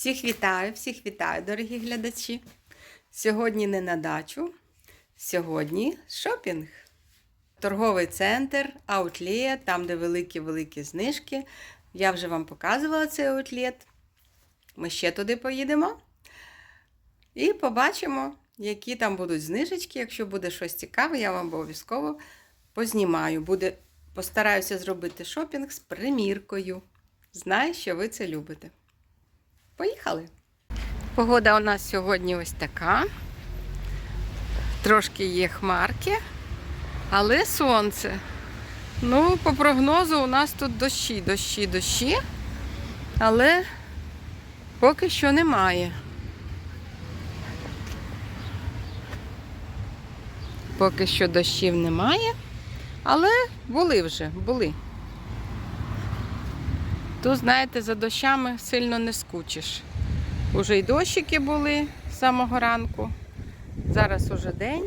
Всіх вітаю, всіх вітаю, дорогі глядачі. Сьогодні не на дачу, сьогодні шопінг. Торговий центр, аутлет, там, де великі-великі знижки. Я вже вам показувала цей аутлет. Ми ще туди поїдемо. І побачимо, які там будуть знижечки. Якщо буде щось цікаве, я вам обов'язково познімаю. Буде, постараюся зробити шопінг з приміркою. Знаю, що ви це любите. Поїхали! Погода у нас сьогодні ось така. Трошки є хмарки, але сонце. Ну, по прогнозу, у нас тут дощі, дощі, дощі, але поки що немає. Поки що дощів немає, але були вже, були. Тут, знаєте, за дощами сильно не скучиш. Уже й дощики були з самого ранку. Зараз уже день.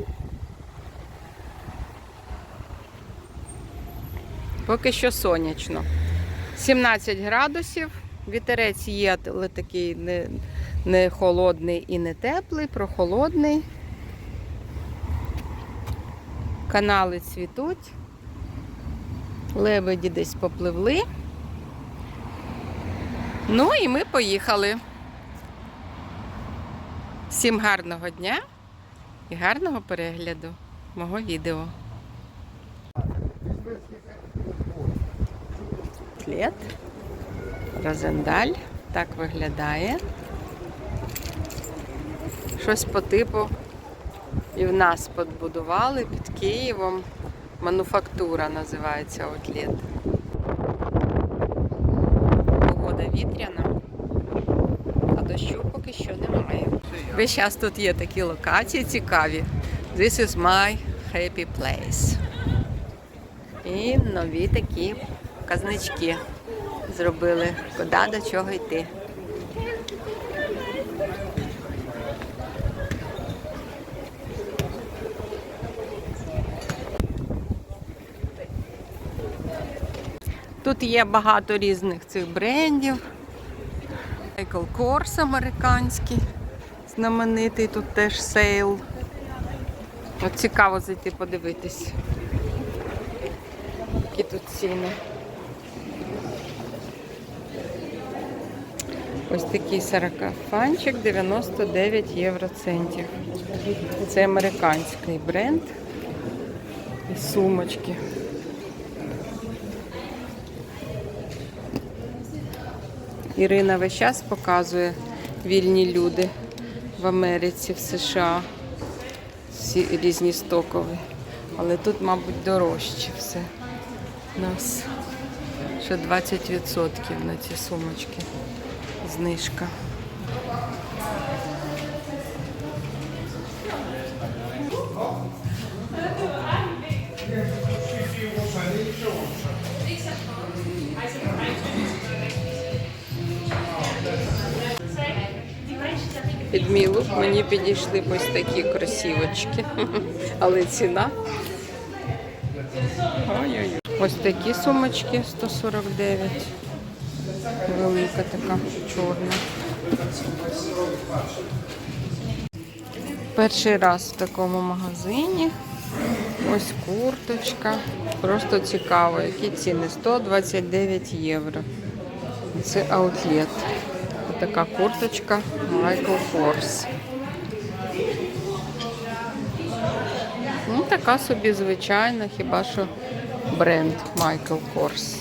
Поки що сонячно. 17 градусів. Вітерець є, але такий не, не холодний і не теплий, прохолодний. Канали цвітуть. Лебеді десь попливли. Ну і ми поїхали. Всім гарного дня і гарного перегляду мого відео. Плед, розендаль, так виглядає. Щось по типу і в нас подбудували під Києвом. Мануфактура називається Отлет. Погода вітряна, а дощу поки що немає. Весь час тут є такі локації цікаві. This is my happy place. І нові такі казнички зробили, куди до чого йти. Тут є багато різних цих брендів. Michael Kors американський, знаменитий, тут теж сейл. От цікаво зайти подивитись. Які тут ціни. Ось такий сарафанчик 99 євроцентів. Це американський бренд. І сумочки. Ірина весь час показує вільні люди в Америці, в США. Всі різні стокові. Але тут, мабуть, дорожче все. У нас ще 20% на ці сумочки. Знижка. Під мій лук мені підійшли б ось такі кросівочки. Але ціна. Ось такі сумочки 149. Велика така чорна. Перший раз в такому магазині. Ось курточка. Просто цікаво, які ціни. 129 євро. Це аутлет. Така курточка Michael Kors. Ну, така собі звичайна, хіба що бренд Michael Kors.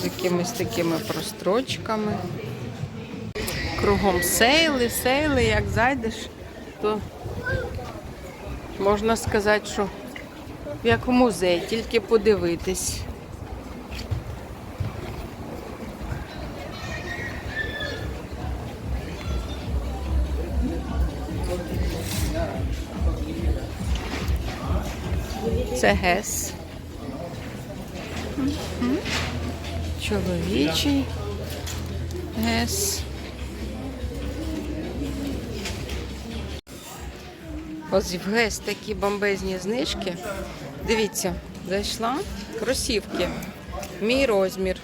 З якимись такими прострочками. Кругом сейли, сейли, як зайдеш, то можна сказати, що як в музей, тільки подивитись. Це гес. Чоловічий гес. Ось в гес такі бомбезні знижки. Дивіться, зайшла кросівки. Мій розмір.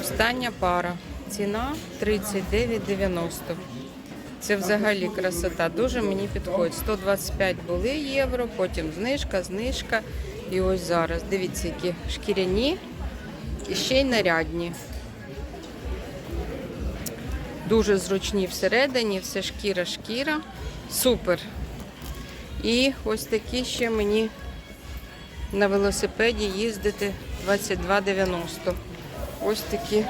Остання пара. ціна 39,90. Це взагалі красота. Дуже мені підходить. 125 були євро, потім знижка, знижка. І ось зараз. Дивіться, які шкіряні і ще й нарядні. Дуже зручні всередині, все шкіра-шкіра. Супер. І ось такі ще мені на велосипеді їздити 22,90. Ось такі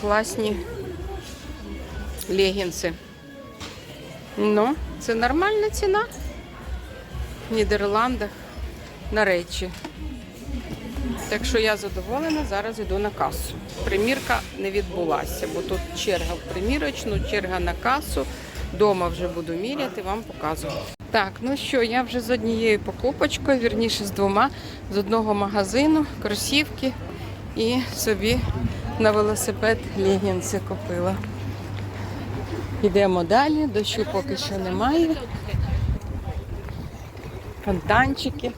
класні легінси. Ну, це нормальна ціна в Нідерландах на речі. Так що я задоволена, зараз йду на касу. Примірка не відбулася, бо тут черга в примірочну, черга на касу. Дома вже буду міряти, вам показувати. Так, ну що, я вже з однією покупочкою, вірніше з двома, з одного магазину, кросівки і собі на велосипед легінси купила. Йдемо далі, дощу поки що немає. Фонтанчики,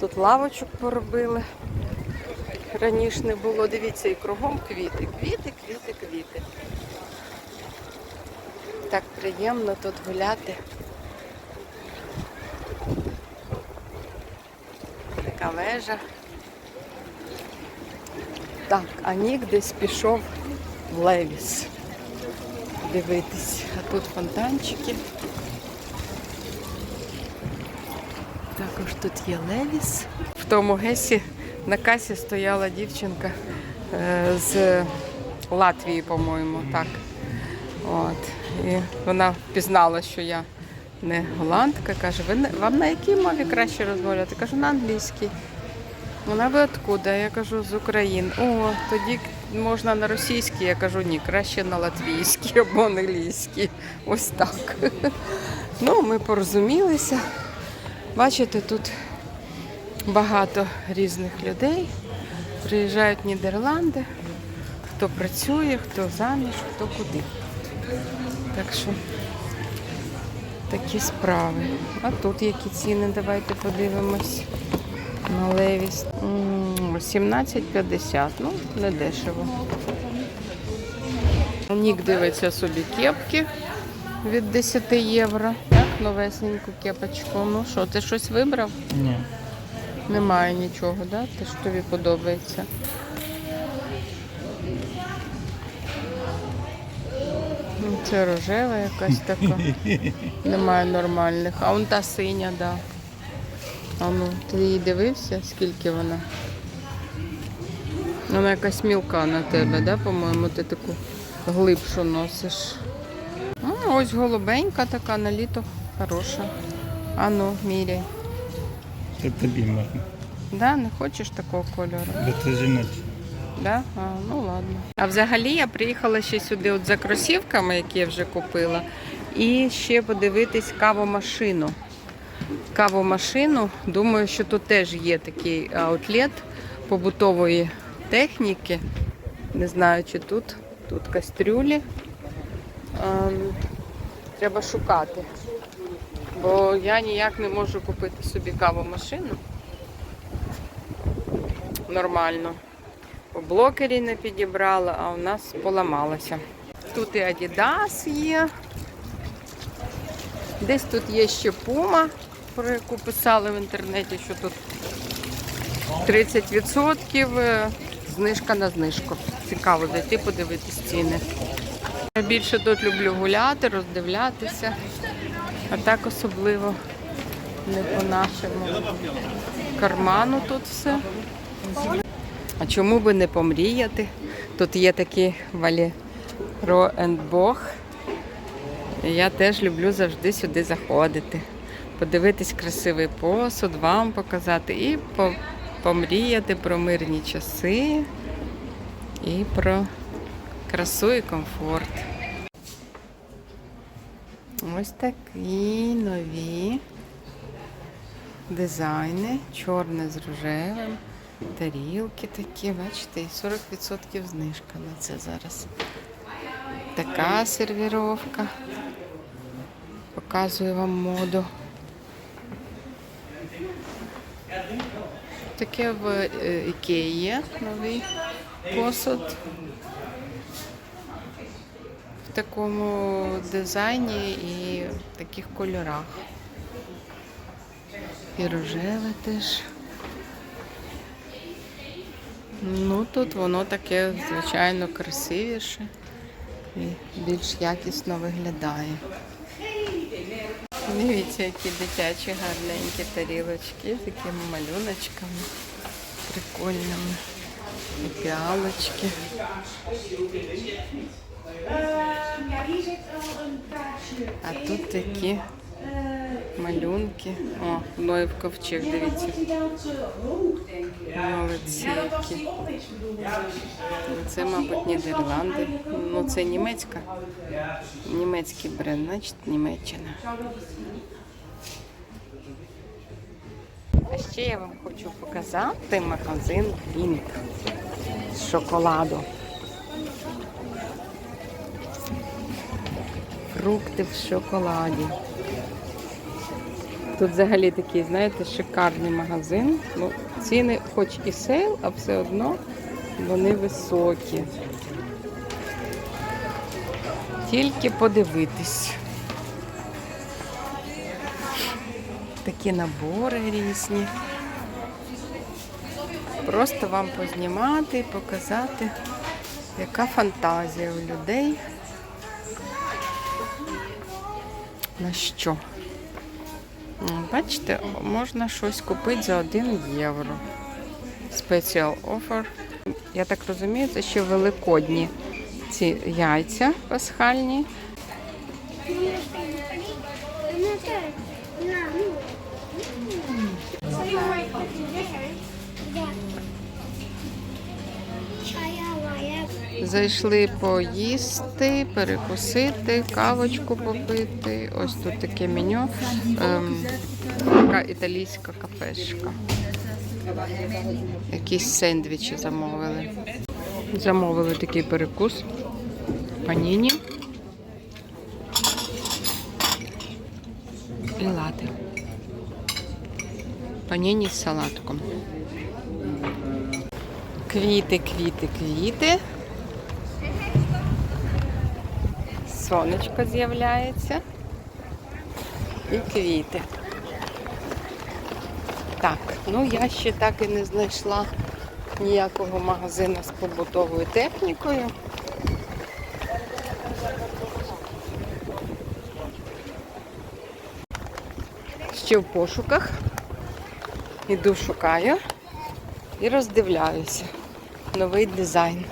тут лавочок поробили. Раніше не було, дивіться, і кругом квіти, квіти, квіти, квіти. Так приємно тут гуляти. Така вежа. Так, а Нік десь пішов в Левіс. Дивитись. А тут фонтанчики. Також тут є Левіс. В тому Гесі на касі стояла дівчинка е, з Латвії, по-моєму, так. От. І вона впізнала, що я не голландка. Каже, ви вам на якій мові краще розмовляти? Кажу, на англійській. Вона ви откуда? Я кажу, з України. О, тоді можна на російській. Я кажу, ні, краще на латвійській або англійській. Ось так. Ну, ми порозумілися. Бачите, тут багато різних людей. Приїжджають Нідерланди. Хто працює, хто заміж, хто куди. Так що такі справи. А тут які ціни, давайте подивимось. На Левіс. М, 17,50. Ну, не дешево. Нік дивиться собі кепки від 10 євро. Так, новесеньку кепочку. Ну що, ти щось вибрав? Ні. Немає нічого, да? Те, що тобі подобається. Ну, Це рожева якась така. Немає нормальних. А вон та синя, да. А ну, ти її дивився, скільки вона? Вона якась мілка на тебе, да, по-моєму, ти таку глибшу носиш. Ну, ось голубенька така на літо хороша. А ну, міряй. Це тобі можна. Да, не хочеш такого кольору? Бо це жіноче. Да? А, ну ладно. А взагалі я приїхала ще сюди от за кросівками, які я вже купила, і ще подивитись кавомашину. Кавомашину. Думаю, що тут теж є такий аутлет побутової техніки. Не знаю, чи тут. Тут кастрюлі. Ем, треба шукати. Бо я ніяк не можу купити собі кавомашину. Нормально. У блокері не підібрала, а у нас поламалося. Тут і Adidas є. Десь тут є ще Puma, про яку писали в інтернеті, що тут 30% е, знижка на знижку. Цікаво зайти, подивитись ціни. Я більше тут люблю гуляти, роздивлятися, а так особливо не по нашому карману тут все. А чому би не помріяти? Тут є такі Валеро Бог. Я теж люблю завжди сюди заходити. Подивитись красивий посуд, вам показати і по- помріяти про мирні часи і про красу і комфорт. Ось такі нові дизайни, чорне з рожевим. Тарілки такі, бачите, і 40% знижка на це зараз. Така сервіровка. Показую вам моду. Таке в е, Ікеї є новий посуд. В такому дизайні і в таких кольорах. І рожеве теж. Ну, тут воно таке, звичайно, красивіше і більш якісно виглядає. Дивіться, які дитячі гарненькі тарілочки з такими малюночками прикольними. І піалочки. А тут такі малюнки. О, Ноїв ковчег, дивіться. Молодці. Це, мабуть, Нідерланди. Ну, це німецька. Німецький бренд, значить Німеччина. А ще я вам хочу показати магазин Лінк з шоколаду. Фрукти в шоколаді. Тут взагалі такий, знаєте, шикарний магазин. Ну, ціни хоч і сейл, а все одно вони високі. Тільки подивитись. Такі набори різні. Просто вам познімати і показати, яка фантазія у людей. На що? Бачите, можна щось купити за 1 євро. Special offer. Я так розумію, це ще великодні ці яйця пасхальні. Зайшли поїсти, перекусити, кавочку попити. Ось тут таке меню. Ем, така італійська кафешка. Якісь сендвічі замовили. Замовили такий перекус. Паніні. І лати. Паніні з салатком. Квіти, квіти, квіти. Сонечко з'являється. І квіти. Так, ну я ще так і не знайшла ніякого магазину з побутовою технікою. Ще в пошуках. Іду шукаю і роздивляюся новий дизайн.